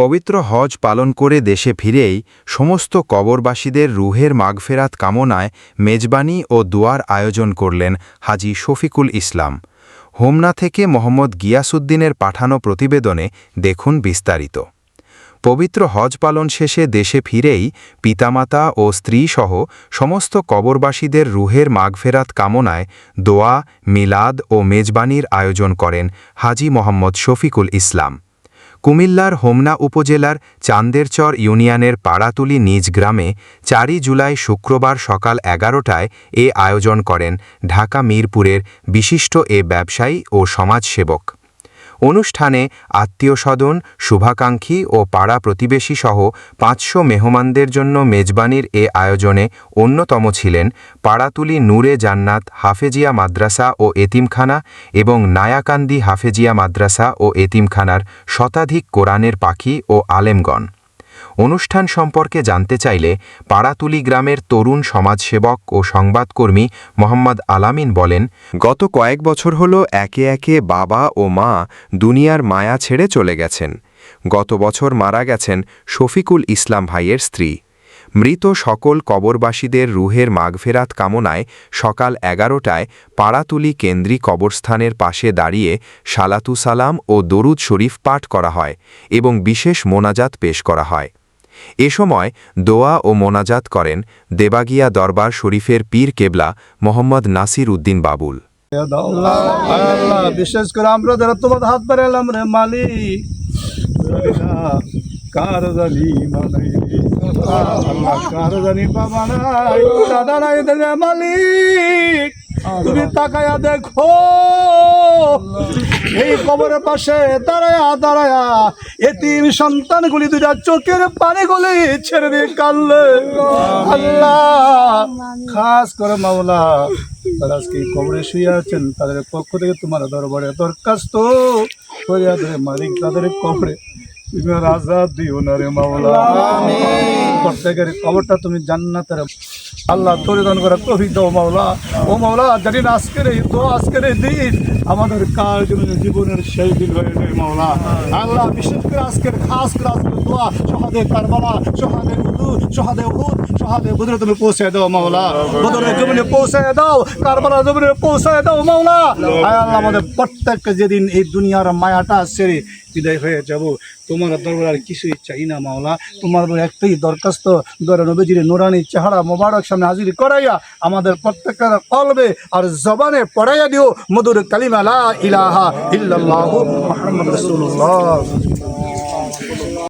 পবিত্র হজ পালন করে দেশে ফিরেই সমস্ত কবরবাসীদের রুহের মাগফেরাত কামনায় মেজবানি ও দুয়ার আয়োজন করলেন হাজি শফিকুল ইসলাম। হোমনা থেকে মোহাম্মদ গিয়াসুদ্দিনের পাঠানো প্রতিবেদনে দেখুন বিস্তারিত। পবিত্র হজ পালন শেষে দেশে ফিরেই পিতামাতা ও স্ত্রীসহ সমস্ত কবরবাসীদের রুহের মাগফেরাত কামনায় দোয়া, মিলাদ ও মেজবানির আয়োজন করেন হাজি মোহাম্মদ শফিকুল ইসলাম। কুমিল্লার হোমনা উপজেলার চান্দেরচর ইউনিয়নের পাড়াতুলি নিজ গ্রামে চারই জুলাই শুক্রবার সকাল এগারোটায় এ আয়োজন করেন ঢাকা মিরপুরের বিশিষ্ট এ ব্যবসায়ী ও সমাজসেবক। অনুষ্ঠানে আত্মীয় সদন শুভাকাঙ্ক্ষী ও পাড়া প্রতিবেশী সহ পাঁচশো মেহমানদের জন্য মেজবানির এ আয়োজনে অন্যতম ছিলেন পাড়াতুলি নূরে জান্নাত হাফেজিয়া মাদ্রাসা ও এতিমখানা এবং নায়াকান্দি হাফেজিয়া মাদ্রাসা ও এতিমখানার শতাধিক কোরআনের পাখি ও আলেমগণ। অনুষ্ঠান সম্পর্কে জানতে চাইলে পাড়াতুলি গ্রামের তরুণ সমাজসেবক ও সংবাদকর্মী মোহাম্মদ আলামিন বলেন, গত কয়েক বছর হল একে একে বাবা ও মা দুনিয়ার মায়া ছেড়ে চলে গেছেন। গত বছর মারা গেছেন শফিকুল ইসলাম ভাইয়ের স্ত্রী। মৃত সকল কবরবাসীদের রুহের মাগফেরাত কামনায় সকাল এগারোটায় পাড়াতুলি কেন্দ্রী কবরস্থানের পাশে দাঁড়িয়ে সালাতু সালাম ও দরুদ শরীফ পাঠ করা হয় এবং বিশেষ মোনাজাত পেশ করা হয়। এ সময় দোয়া ও মোনাজাত করেন দেবাগিয়া দরবার শরীফের পীর কেবলা মোহাম্মদ নাসির উদ্দিন বাবুল। বিশেষ করে আমরা তোমার হাত রে কার জানি কার জানি বাবা দাদা নাই মালিক। তুমি তাকায়া দেখো। এই কবরের পাশে দাঁড়ায়া দাঁড়ায়া এতিম সন্তানগুলি দুটা চোখের পানি গুলি ছেড়ে দিয়ে কানলে আল্লাহ খাস করে মাওলা তারা আজকে কবরে শুয়ে আছেন তাদের পক্ষ থেকে তোমার দরবারে দরখাস্ত করিয়া ধরে মালিক তাদের কবরে তুমি আজাদ দিও না রে মাওলা। প্রত্যেকের কবরটা তুমি জান্নাতের আল্লাহ তরিদান করা তৌফিক দাও মাওলা। ও মাওলা, জানি না আজকের এই তো আজকের এই দিন আমাদের কার জীবনের সেই দিন হয়ে যায় মাওলা। আল্লাহ, বিশেষ করে আজকের খাস করে আজকের দোয়া সহাদে কারবালা সহাদে দাও আমাদের যেদিন এই দুনিয়ার মায়াটা ছেড়ে বিদায় হয়ে যাব। তোমার দরবার কিছুই চাই না মাওলা। তোমার একটাই দরখাস্ত, দরে নবীজির নুরানি চেহারা মোবারক সামনে হাজির করাইয়া আমাদের প্রত্যেকের কলবে আর জবানে পড়াইয়া দিও। মধুর কালিমা লা ইলাহা ইল্লাল্লাহু রাসূলুল্লাহ।